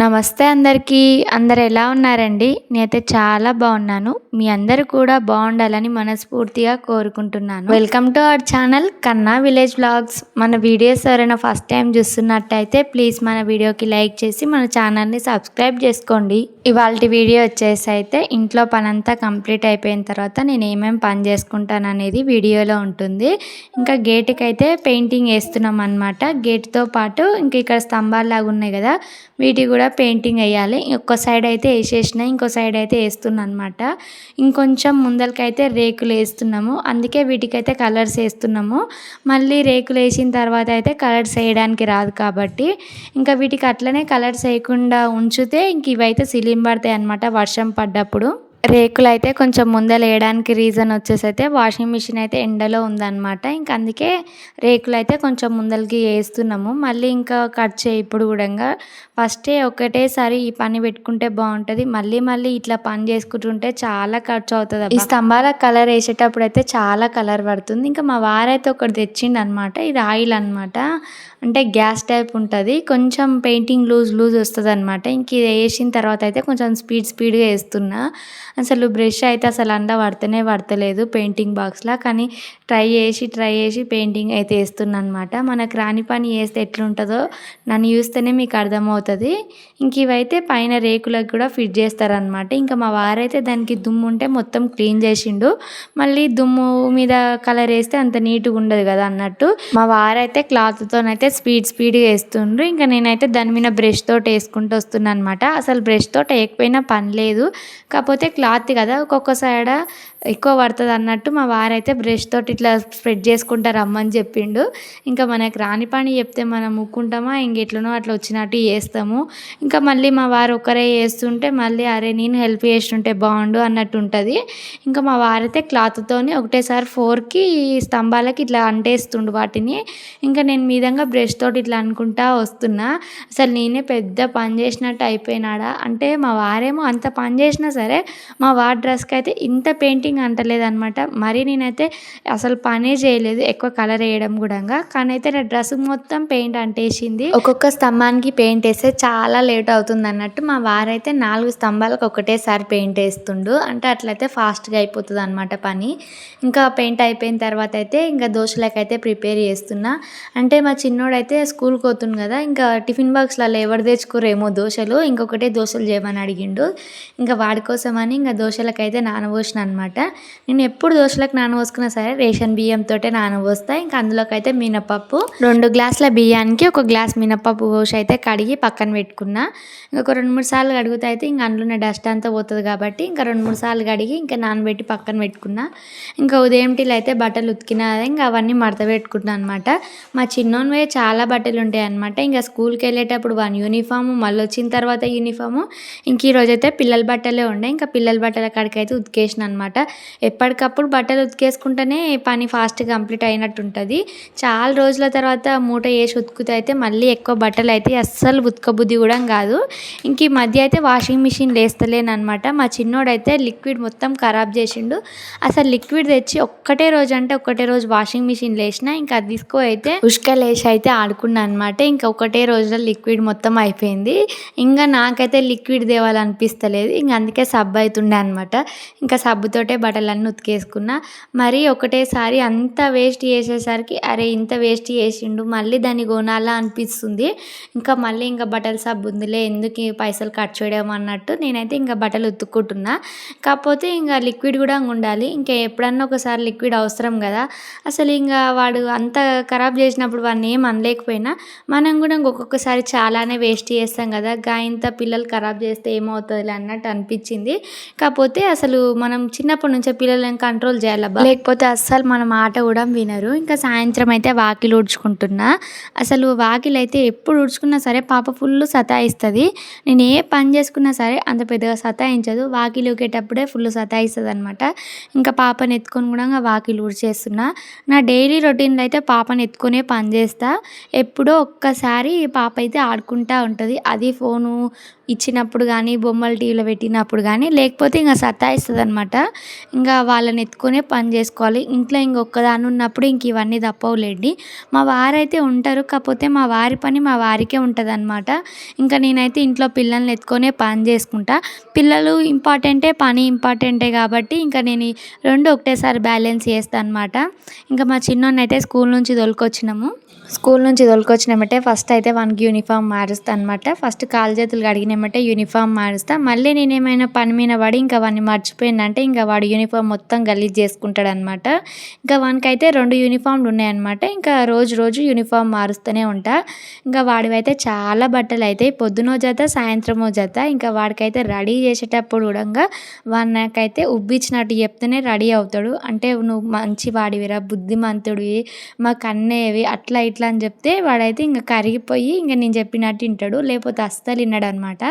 నమస్తే అందరికీ. అందరు ఎలా ఉన్నారండి? నేనైతే చాలా బాగున్నాను. మీ అందరు కూడా బాగుండాలని మనస్ఫూర్తిగా కోరుకుంటున్నాను. Welcome to our channel Kanna village vlogs మన వీడియోస్ ఎవరైనా ఫస్ట్ టైం చూస్తున్నట్టయితే ప్లీజ్ మన వీడియోకి లైక్ చేసి మన ఛానల్ని సబ్స్క్రైబ్ చేసుకోండి. ఇవాళ వీడియో వచ్చేసి అయితే ఇంట్లో పనంతా కంప్లీట్ అయిపోయిన తర్వాత నేను ఏమేమి పని చేసుకుంటాను అనేది వీడియోలో ఉంటుంది. ఇంకా గేట్కి అయితే పెయింటింగ్ వేస్తున్నాం అనమాట గేట్తో పాటు ఇంకా ఇక్కడ స్తంభాలు లాగా ఉన్నాయి కదా వీటి కూడా పెయింటింగ్ వేయాలి. ఒక్క సైడ్ అయితే వేసేసిన ఇంకో సైడ్ అయితే వేస్తున్నాను అనమాట ఇంకొంచెం ముందరికైతే రేకులు వేస్తున్నాము. అందుకే వీటికైతే కలర్స్ వేస్తున్నాము. మళ్ళీ రేకులు వేసిన తర్వాత అయితే కలర్స్ వేయడానికి రాదు కాబట్టి ఇంకా వీటికి అట్లనే కలర్స్ వేయకుండా ఉంచితే ఇంక ఇవైతే సిలిం పడతాయి అనమాట వర్షం పడ్డప్పుడు? రేకులు అయితే కొంచెం ముందర వేయడానికి రీజన్ వచ్చేసి అయితే వాషింగ్ మిషన్ అయితే ఎండలో ఉందన్నమాట. ఇంక అందుకే రేకులు అయితే కొంచెం ముందలకి వేస్తున్నాము. మళ్ళీ ఇంకా కట్ చేయి ఇప్పుడు కూడా ఫస్టే ఒకటేసారి ఈ పని పెట్టుకుంటే బాగుంటుంది. మళ్ళీ మళ్ళీ ఇట్లా పని చేసుకుంటుంటే చాలా ఖర్చు అవుతుంది ఈ స్తంభాల కలర్ వేసేటప్పుడు అయితే చాలా కలర్ పడుతుంది. ఇంకా మా వారైతే ఒకటి తెచ్చిండు అనమాట ఇది ఆయిల్ అనమాట అంటే గ్యాస్ టైప్ ఉంటుంది. కొంచెం పెయింటింగ్ లూజ్ లూజ్ వస్తుంది అనమాట ఇంక ఇది వేసిన తర్వాత అయితే కొంచెం స్పీడ్ స్పీడ్గా వేస్తున్నా. అసలు బ్రష్ అయితే అసలు అండ పడతనే పడతలేదు పెయింటింగ్ బాక్స్లో. కానీ ట్రై చేసి ట్రై చేసి పెయింటింగ్ అయితే వేస్తున్నా అనమాట మనకు రాని పని వేస్తే ఎట్లుంటుందో నన్ను చూస్తేనే మీకు అర్థమవుతుంది. ఇంక ఇవైతే పైన రేకులకు కూడా ఫిట్ చేస్తారనమాట. ఇంకా మా వారైతే దానికి దుమ్ము ఉంటే మొత్తం క్లీన్ చేసిండు. మళ్ళీ దుమ్ము మీద కలర్ వేస్తే అంత నీట్గా ఉండదు కదా అన్నట్టు. మా వారైతే క్లాత్తోనైతే స్పీడ్ స్పీడ్గా వేస్తుండ్రు. ఇంకా నేనైతే దాని మీద బ్రష్ తోటి వేసుకుంటూ వస్తున్నాను అనమాట అసలు బ్రష్ తోటి వేయకపోయినా పని లేదు. కాకపోతే క్లాత్ కదా ఒక్కొక్క సైడ ఎక్కువ పడుతుంది అన్నట్టు మా వారైతే బ్రష్ తోటి ఇట్లా స్ప్రెడ్ చేసుకుంటా రమ్మని చెప్పిండు. ఇంకా మనకు రాని పని చెప్తే మనం ముక్కుంటామా ఇంకెట్లనో అట్లా వచ్చినట్టు చేస్తాము. ఇంకా మళ్ళీ మా వారు ఒకరే చేస్తుంటే మళ్ళీ అరే నేను హెల్ప్ చేస్తుంటే బాగుండు అన్నట్టు ఉంటుంది. ఇంకా మా వారైతే క్లాత్తోని ఒకటేసారి ఫోర్కి స్తంభాలకి ఇట్లా అంటేస్తుండు వాటిని. ఇంకా నేను మీదంగా బ్రష్ తోటి ఇట్లా అనుకుంటా వస్తున్నా. అసలు నేనే పెద్ద పని చేసినట్టు అయిపోయినాడా? అంటే మా వారేమో అంత పని చేసినా సరే మా వార్ డ్రెస్కి అయితే ఇంత పెయింటింగ్ అంటలేదు అనమాట మరి నేనైతే అసలు పనే చేయలేదు ఎక్కువ కలర్ వేయడం కూడా కానీ అయితే నా డ్రెస్ మొత్తం పెయింట్ అంటేసింది. ఒక్కొక్క స్తంభానికి పెయింట్ వేస్తే చాలా లేట్ అవుతుంది అన్నట్టు మా వారైతే నాలుగు స్తంభాలకు ఒకటేసారి పెయింట్ వేస్తుండు. అంటే అట్లయితే ఫాస్ట్గా అయిపోతుంది అనమాట పని. ఇంకా పెయింట్ అయిపోయిన తర్వాత అయితే ఇంకా దోశలకైతే ప్రిపేర్ చేస్తున్నా. అంటే మా చిన్నోడైతే స్కూల్కి పోతుంది కదా ఇంకా టిఫిన్ బాక్స్లలో ఎవరు తెచ్చుకోరేమో దోశలు. ఇంకొకటే దోశలు చేయమని అడిగిండు. ఇంకా వాడి కోసమని ఇంకా దోశలకైతే నానబోసిన అనమాట నేను ఎప్పుడు దోశలకు నానబోసుకున్నా సరే రేషన్ బియ్యంతో నానబోస్తా. ఇంకా అందులోకి అయితే మినపప్పు. రెండు గ్లాసుల బియ్యానికి ఒక గ్లాస్ మినపప్పు పోసి అయితే కడిగి పక్కన పెట్టుకున్నా. ఇంకొక రెండు మూడు సార్లు కడిగితే అయితే ఇంకా అందులో డస్ట్ అంతా పోతుంది కాబట్టి ఇంకా రెండు మూడు సార్లు కడిగి ఇంకా నానబెట్టి పక్కన పెట్టుకున్నా. ఇంకా ఉదయం టీలు అయితే బట్టలు ఉతికినా ఇంకా అవన్నీ మడత పెట్టుకున్నాను అనమాట మా చిన్నోన్వే చాలా బట్టలు ఉంటాయి అనమాట ఇంకా స్కూల్కి వెళ్ళేటప్పుడు వన్ యూనిఫామ్ మళ్ళీ వచ్చిన తర్వాత యూనిఫాము. ఇంక ఈరోజైతే అయితే పిల్లల బట్టలే ఉండే. ఇంకా పిల్లలు బట్టల కాడికి అయితే ఉతికేసిన అనమాట ఎప్పటికప్పుడు బట్టలు ఉతికేసుకుంటేనే పని ఫాస్ట్ కంప్లీట్ అయినట్టు ఉంటుంది చాలా రోజుల తర్వాత మూట వేసి ఉతుకుతే అయితే మళ్ళీ ఎక్కువ బట్టలు అయితే అస్సలు ఉతకబుద్ధి కూడా కాదు. ఇంక ఈ మధ్య అయితే వాషింగ్ మిషన్ లేస్తలేను అనమాట మా చిన్నోడైతే లిక్విడ్ మొత్తం ఖరాబ్ చేసిండు. అసలు లిక్విడ్ తెచ్చి ఒక్కటే రోజు అంటే ఒక్కటే రోజు వాషింగ్ మిషన్ లేసిన ఇంకా అది తీసుకో అయితే ఉష్కలేసి అయితే ఆడుకున్నా అనమాట ఇంకా ఒకటే రోజులో లిక్విడ్ మొత్తం అయిపోయింది. ఇంకా నాకైతే లిక్విడ్ తేవాలనిపిస్తలేదు. ఇంకా అందుకే సబ్బు అవుతుండే అనమాట ఇంకా సబ్బుతోటే బట్టలన్నీ ఉతికేసుకున్నా. మరి ఒకటేసారి అంత వేస్ట్ చేసేసరికి అరే ఇంత వేస్ట్ చేసిండు మళ్ళీ దాన్ని కొనాలా అనిపిస్తుంది. ఇంకా మళ్ళీ ఇంకా బట్టల సబ్బు ఉందిలే ఎందుకు పైసలు ఖర్చు చేయడం అన్నట్టు నేనైతే ఇంకా బట్టలు ఉతుక్కుంటున్నా. కాకపోతే ఇంకా లిక్విడ్ కూడా ఉండాలి. ఇంకా ఎప్పుడన్నా ఒకసారి లిక్విడ్ అవసరం కదా. అసలు ఇంకా వాడు అంత ఖరాబ్ చేసినప్పుడు వాడిని ఏం అనలేకపోయినా మనం కూడా ఇంకొకసారి చాలానే వేస్ట్ చేస్తాం కదా. గా ఇంత పిల్లలు ఖరాబ్ చేస్తే ఏమవుతుంది అన్నట్టు అనిపించింది. కాకపోతే అసలు మనం చిన్నప్పటి నుంచే పిల్లలను కంట్రోల్ చేయాలబ్బా. లేకపోతే అస్సలు మనం ఆట కూడా వినరు. ఇంకా సాయంత్రం అయితే వాకిలు ఊడ్చుకుంటున్నా. అసలు వాకిలు అయితే ఎప్పుడు ఊడ్చుకున్నా సరే పాప ఫుల్ సతాయిస్తుంది. నేను ఏ పని చేసుకున్నా సరే అంత పెద్దగా సతాయించదు. వాకిలు ఊకేటప్పుడే ఫుల్ సతాయిస్తుంది అనమాట ఇంకా పాపని ఎత్తుకొని కూడా వాకిలు ఊడ్చేస్తున్నా. నా డైలీ రొటీన్లో అయితే పాపని ఎత్తుకునే పని చేస్తా. ఎప్పుడో ఒక్కసారి పాప అయితే ఆడుకుంటా ఉంటుంది. అది ఫోను ఇచ్చినప్పుడు కానీ బొమ్మలు టీవీలో పెట్టినప్పుడు కానీ లేకపోతే లేకపోతే ఇంకా సతాయిస్తుంది అనమాట ఇంకా వాళ్ళని ఎత్తుకునే పని చేసుకోవాలి. ఇంట్లో ఇంకొకదాని ఉన్నప్పుడు ఇంక ఇవన్నీ తప్పవులేండి. మా వారైతే ఉంటారు. కాకపోతే మా వారి పని మా వారికే ఉంటుంది అనమాట ఇంకా నేనైతే ఇంట్లో పిల్లల్ని ఎత్తుకొనే పని చేసుకుంటా. పిల్లలు ఇంపార్టెంటే పని ఇంపార్టెంటే కాబట్టి ఇంకా నేను రెండు ఒకటేసారి బ్యాలెన్స్ చేస్తాను అనమాట ఇంకా మా చిన్నోడిని అయితే స్కూల్ నుంచి తోలుకొచ్చినాము. స్కూల్ నుంచి తోలుకొచ్చినామంటే ఫస్ట్ అయితే వానికి యూనిఫామ్ మారుస్తా అనమాట ఫస్ట్ కాలు చేతులు కడిగినమంటే యూనిఫామ్ మారుస్తా. మళ్ళీ నేను ఏమైనా పని మీద పడి ఇంకా వాడిని మర్చిపోయిందంటే ఇంకా వాడు యూనిఫామ్ మొత్తం గలీజ్ చేసుకుంటాడు అనమాట ఇంకా వానికైతే రెండు యూనిఫామ్లు ఉన్నాయన్నమాట. ఇంకా రోజు రోజు యూనిఫామ్ మారుస్తూనే ఉంటా. ఇంకా వాడివైతే చాలా బట్టలు అయితే పొద్దునో జత సాయంత్రమో జత ఇంకా వాడికైతే రెడీ చేసేటప్పుడు కూడా వాడి నాకైతే ఉబ్బిచ్చినట్టు చెప్తేనే రెడీ అవుతాడు. అంటే నువ్వు మంచి వాడివిరా బుద్ధిమంతుడివి మాకు అన్నేవి అట్లా ఇట్లా అని చెప్తే వాడైతే ఇంకా కరిగిపోయి ఇంకా నేను చెప్పినట్టు వింటాడు లేకపోతే అస్సలు విన్నాడు అనమాట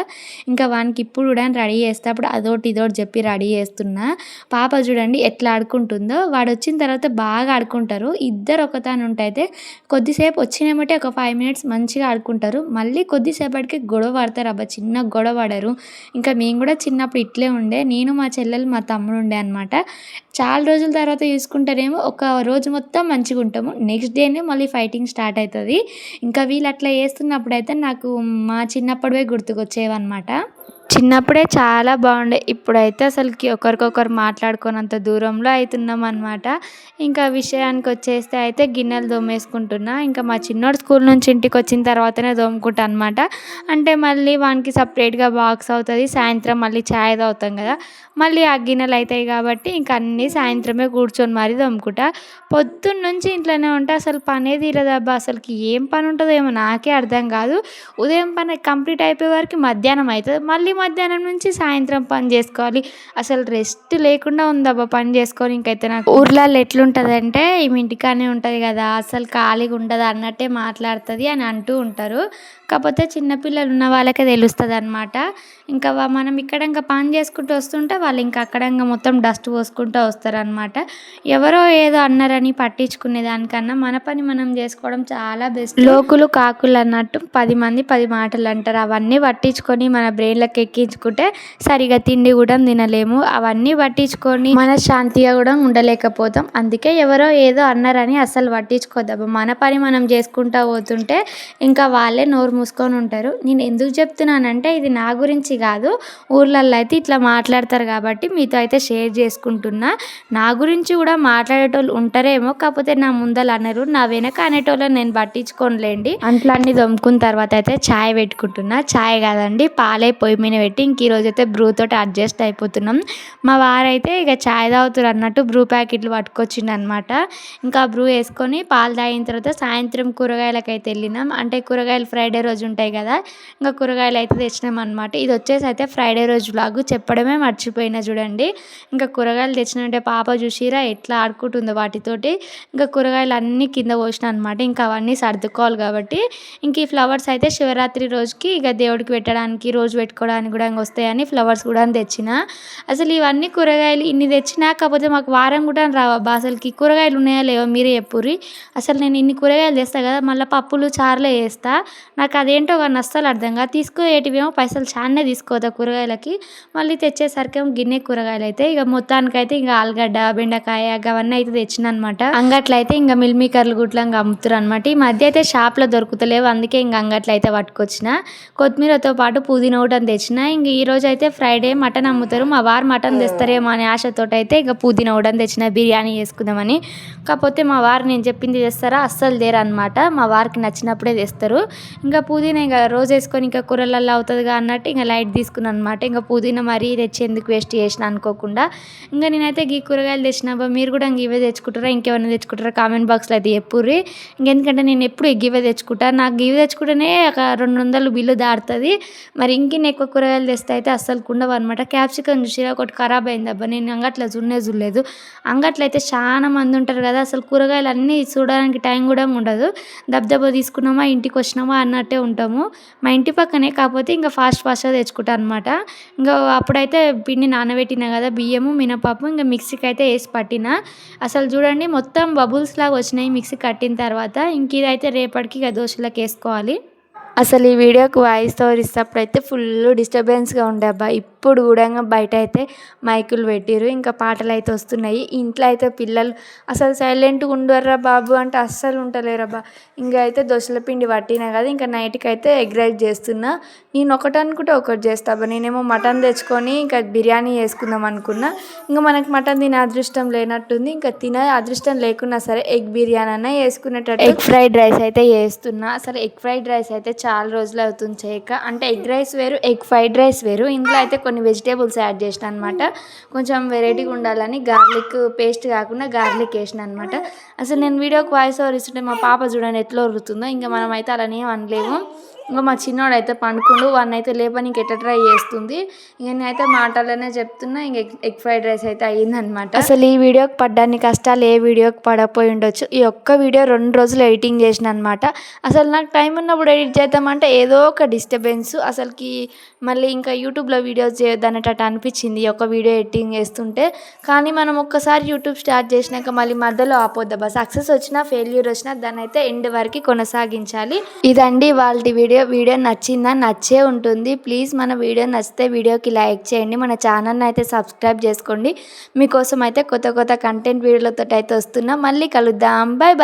ఇంకా వానికి ఇప్పుడు కూడా రెడీ చేస్తే అప్పుడు అదోటి ఇదోటి చెప్పి రెడీ చేస్తున్నా. పాప చూడండి ఎట్లా ఆడుకుంటుందో. వాడు వచ్చిన తర్వాత బాగా ఆడుకుంటారు. ఇద్దరు ఒకతాను ఉంటైతే కొద్దిసేపు వచ్చినామంటే ఒక ఫైవ్ మినిట్స్ మంచిగా ఆడుకుంటారు. మళ్ళీ కొద్దిసేపటికి గొడవ పడతారు. అబ్బా చిన్న గొడవ పడరు. ఇంకా మేము కూడా చిన్నప్పుడు ఇట్లే ఉండే. నేను మా చెల్లెలు మా తమ్ముడు ఉండే అనమాట చాలా రోజుల తర్వాత చూసుకుంటేనేమో ఒక రోజు మొత్తం మంచిగా ఉంటాము. నెక్స్ట్ డేనే మళ్ళీ ఫైటింగ్ స్టార్ట్ అవుతుంది. ఇంకా వీళ్ళు అట్లా చేస్తున్నప్పుడు అయితే నాకు మా చిన్నప్పటివే గుర్తుకొచ్చేవన్నమాట. చిన్నప్పుడే చాలా బాగుండే. ఇప్పుడైతే అసలుకి ఒకరికొకరు మాట్లాడుకోనంత దూరంలో అవుతున్నాం అనమాట ఇంకా విషయానికి వచ్చేస్తే అయితే గిన్నెలు దోమేసుకుంటున్నా. ఇంకా మా చిన్నోడు స్కూల్ నుంచి ఇంటికి వచ్చిన తర్వాతనే దోముకుంటా అనమాట అంటే మళ్ళీ వానికి సపరేట్గా బాక్స్ అవుతుంది. సాయంత్రం మళ్ళీ ఛాయ్ తాగుతాం కదా. మళ్ళీ ఆ గిన్నెలు అవుతాయి కాబట్టి ఇంక అన్నీ సాయంత్రమే కూర్చొని మరీ దోముకుంటా. పొద్దున్న నుంచి ఇంట్లోనే ఉంటే. అసలు పనే తీరదబ్బా అసలుకి ఏం పని ఉంటుందో ఏమో నాకే అర్థం కాదు. ఉదయం పని కంప్లీట్ అయిపోయే వరకు మధ్యాహ్నం అవుతుంది మళ్ళీ మధ్యాహ్నం నుంచి సాయంత్రం పని చేసుకోవాలి. అసలు రెస్ట్ లేకుండా ఉందబ్బా పని చేసుకొని ఇంకైతే నాకు. ఊర్లలో ఎట్లుంటుందంటే ఈమె ఇంటికానే ఉంటుంది కదా అసలు ఖాళీగా ఉండదు అన్నట్టే మాట్లాడుతుంది అని అంటూ ఉంటారు. కాకపోతే చిన్నపిల్లలు ఉన్న వాళ్ళకే తెలుస్తుంది అనమాట ఇంకా మనం ఇక్కడ ఇంకా పని చేసుకుంటూ వస్తుంటే వాళ్ళు ఇంకా అక్కడ ఇంకా మొత్తం డస్ట్ పోసుకుంటూ వస్తారనమాట ఎవరో ఏదో అన్నారని పట్టించుకునే దానికన్నా మన పని మనం చేసుకోవడం చాలా బెస్ట్. లోకులు కాకులు అన్నట్టు పది మంది పది మాటలు అంటారు. అవన్నీ పట్టించుకొని మన బ్రెయిన్లకు ఎక్కించుకుంటే సరిగా తిండి కూడా తినలేము. అవన్నీ పట్టించుకొని మన శాంతిగా కూడా ఉండలేకపోతాం. అందుకే ఎవరో ఏదో అన్నారని అసలు పట్టించుకోద్దాం మన పని మనం చేసుకుంటా పోతుంటే ఇంకా వాళ్ళే నోరు మూసుకొని ఉంటారు. నేను ఎందుకు చెప్తున్నానంటే ఇది నా గురించి కాదు. ఊర్లలో అయితే ఇట్లా మాట్లాడతారు కాబట్టి మీతో అయితే షేర్ చేసుకుంటున్నా. నా గురించి కూడా మాట్లాడేటోళ్ళు ఉంటారేమో కాకపోతే నా ముందలు అనరు నా వెనక అనేటోళ్ళని నేను పట్టించుకోనులేండి. అంట్లన్నీ దొమ్ముకున్న తర్వాత అయితే ఛాయ్ పెట్టుకుంటున్నా. ఛాయ్ కాదండి పాలే పొయ్యి మీద పెట్టి ఇంక ఈరోజు అయితే బ్రూ తోటి అడ్జస్ట్ అయిపోతున్నాం. మా వారైతే ఇక ఛాయ్ తాగుతారు అన్నట్టు బ్రూ ప్యాకెట్లు పట్టుకొచ్చిండు అనమాట ఇంకా బ్రూ వేసుకొని పాలు తాగిన తర్వాత సాయంత్రం కూరగాయలకైతే అయితే వెళ్ళినాం. అంటే కూరగాయలు ఫ్రైడే రోజు ఉంటాయి కదా ఇంకా కూరగాయలు అయితే తెచ్చినాం అనమాట ఇది వచ్చేసి అయితే ఫ్రైడే రోజు లాగు చెప్పడమే మర్చిపోయినా చూడండి. ఇంకా కూరగాయలు తెచ్చినంటే పాప చూసిరా ఎట్లా ఆడుకుంటుందో వాటితోటి. ఇంకా కూరగాయలు అన్నీ కింద పోసిన అనమాట ఇంకా అవన్నీ సర్దుకోవాలి కాబట్టి. ఇంక ఈ ఫ్లవర్స్ అయితే శివరాత్రి రోజుకి ఇక దేవుడికి పెట్టడానికి రోజు పెట్టుకోవడానికి కూడా వస్తాయని ఫ్లవర్స్ కూడా తెచ్చిన. అసలు ఇవన్నీ కూరగాయలు ఇన్ని తెచ్చినా కాకపోతే మాకు వారం కూడా రావబ్బా అసలుకి కూరగాయలు ఉన్నాయా లేవో మీరే చెప్పుర్రి. అసలు నేను ఇన్ని కూరగాయలు తెస్తా కదా మళ్ళీ పప్పులు చారులే వేస్తా నాకు అదేంటో కానీ అస్సలు అర్థం కాదు. తీసుకునేటివేమో పైసలు చాలానే తీసుకోదా కూరగాయలకి. మళ్ళీ తెచ్చేసరికి గిన్నె కూరగాయలు అయితే ఇక మొత్తానికైతే ఇంకా ఆలుగడ్డ బెండకాయ అవన్నీ అయితే తెచ్చిన అనమాట అంగట్లో అయితే ఇంకా మిల్మీకర్లు గుట్ల ఇంకా అమ్ముతారు అనమాట ఈ మధ్య అయితే షాప్లో దొరుకుతలేవు అందుకే ఇంకా అంగట్లో అయితే పట్టుకొచ్చిన. కొత్తిమీరతో పాటు పుదీనా ఒకటి అని తెచ్చిన. ఇంక ఈ రోజు అయితే ఫ్రైడే మటన్ అమ్ముతారు. మా వారు మటన్ తెస్తారేమో అనే ఆశతోటి అయితే ఇంకా పుదీనా అని తెచ్చిన బిర్యానీ చేసుకుందామని. కాకపోతే మా వారు నేను చెప్పింది చేస్తారా? అస్సలు అనమాట మా వారికి నచ్చినప్పుడే తెస్తారు. ఇంకా పుదీనా ఇంకా రోజు వేసుకొని ఇంకా కూరలలో అవుతుందిగా అన్నట్టు ఇంకా లైట్ తీసుకున్నాను అనమాట ఇంకా పుదీనా మరీ తెచ్చి ఎందుకు వేస్ట్ చేసిన అనుకోకుండా. ఇంకా నేనైతే గీ కూరగాయలు తెచ్చినాబా మీరు కూడా ఇంక ఇవే తెచ్చుకుంటారా? ఇంకేమైనా తెచ్చుకుంటారా? కామెంట్ బాక్స్లో అయితే చెప్పుర్రి. ఇంకెందుకంటే నేను ఎప్పుడు ఇవే తెచ్చుకుంటా. నాకు ఇవి తెచ్చుకుంటేనే ఒక రెండు వందలు బిల్లు దాడుతుంది మరి ఇంకిన్ని ఎక్కువ కూరగాయలు తెస్తే అయితే అస్సలు కుండవు అనమాట క్యాప్సికమ్ చూసిరా? ఒకటి ఖరాబ్ అయింది అబ్బా. నేను అంగట్లో చూడనే చూడలేదు. అంగట్లో అయితే చాలా మంది ఉంటారు కదా. అసలు కూరగాయలు అన్నీ చూడడానికి టైం కూడా ఉండదు. దబ్దబా తీసుకున్నామా? ఇంటికి వచ్చినామా? అన్నట్టే ఉంటాము. మా ఇంటి పక్కనే కాకపోతే ఇంకా ఫాస్ట్ ఫాస్ట్గా తెచ్చుకుంటా అనమాట ఇంకా అప్పుడైతే పిండి నానబెట్టినా కదా బియ్యము మినపప్పు ఇంకా మిక్సీకి అయితే వేసి పట్టిన. అసలు చూడండి మొత్తం బబుల్స్ లాగా వచ్చినాయి మిక్సీ కట్టిన తర్వాత. ఇంక ఇదైతే రేపటికి ఇక దోశలకు వేసుకోవాలి. అసలు ఈ వీడియోకి వాయిస్ ఓవర్ ఇస్తే అయితే ఫుల్ డిస్టర్బెన్స్గా ఉండే అబ్బా. ఇప్పుడు కూడా ఇంకా బయట అయితే మైకులు పెట్టిర్రు. ఇంకా పాటలు అయితే వస్తున్నాయి. ఇంట్లో అయితే పిల్లలు అసలు సైలెంట్గా ఉండర్రా బాబు అంటే అస్సలు ఉంటలేరబ్బా ఇంకా అయితే దోశల పిండి పట్టినా కదా ఇంకా నైట్కి అయితే ఎగ్ రైస్ చేస్తున్నా. నేను ఒకటి అనుకుంటే ఒకటి చేస్తా అబ్బా. నేనేమో మటన్ తెచ్చుకొని ఇంకా బిర్యానీ చేసుకుందాం అనుకున్నా. ఇంకా మనకి మటన్ తినే అదృష్టం లేనట్టుంది. ఇంకా తినే అదృష్టం లేకున్నా సరే ఎగ్ బిర్యానీ అన్న వేసుకునేటట్టు ఎగ్ ఫ్రైడ్ రైస్ అయితే చేస్తున్నా. అసలు ఎగ్ ఫ్రైడ్ రైస్ అయితే చాలా రోజులు అవుతుంది చేయక. అంటే ఎగ్ రైస్ వేరు ఎగ్ ఫ్రైడ్ రైస్ వేరు. ఇంట్లో అయితే కొన్ని వెజిటేబుల్స్ యాడ్ చేసిన అనమాట కొంచెం వెరైటీగా ఉండాలని గార్లిక్ పేస్ట్ కాకుండా గార్లిక్ వేసిన అనమాట అసలు నేను వీడియోకి వాయిస్ ఓవర్ ఇస్తుంటే మా పాప చూడండి ఎట్లా ఉరుతుందో ఇంకా మనం అయితే అలానే అనలేము. ఇంకా మా చిన్నోడు అయితే పండుకుండు వాడిని అయితే లేపని ఎట్ట ట్రై చేస్తుంది. ఇంక నేనైతే మాటలనే చెప్తున్నా ఇంక ఎగ్ ఎగ్ ఫ్రైడ్ రైస్ అయితే అయ్యిందనమాట అసలు ఈ వీడియోకి పడ్డాన్ని కష్టాలు ఏ వీడియోకి పడపోయి ఉండొచ్చు. ఈ ఒక్క వీడియో రెండు రోజులు ఎడిటింగ్ చేసిన అనమాట అసలు నాకు టైం ఉన్నప్పుడు ఎడిట్ చేద్దామంటే ఏదో ఒక డిస్టర్బెన్స్. అసలుకి మళ్ళీ ఇంకా యూట్యూబ్లో వీడియోస్ చేయొద్దనేటట్టు అనిపించింది ఈ ఒక్క వీడియో ఎడిటింగ్ చేస్తుంటే. కానీ మనం ఒక్కసారి యూట్యూబ్ స్టార్ట్ చేసినాక మళ్ళీ మధ్యలో ఆపోద్దబ్బా. సక్సెస్ వచ్చినా ఫెయిల్యూర్ వచ్చినా దాన్ని అయితే ఎండ్ వరకు కొనసాగించాలి. ఇదండి వాళ్ళ వీడియో వీడియో నచ్చిందా? నచ్చే ఉంటుంది. ప్లీజ్ మన వీడియో నచ్చితే వీడియోకి లైక్ చేయండి. మన ఛానల్ని అయితే సబ్స్క్రైబ్ చేసుకోండి. మీకోసం అయితే కొత్త కొత్త కంటెంట్ వీడియోలతో అయితే వస్తున్నా. మళ్ళీ కలుద్దాం. Bye bye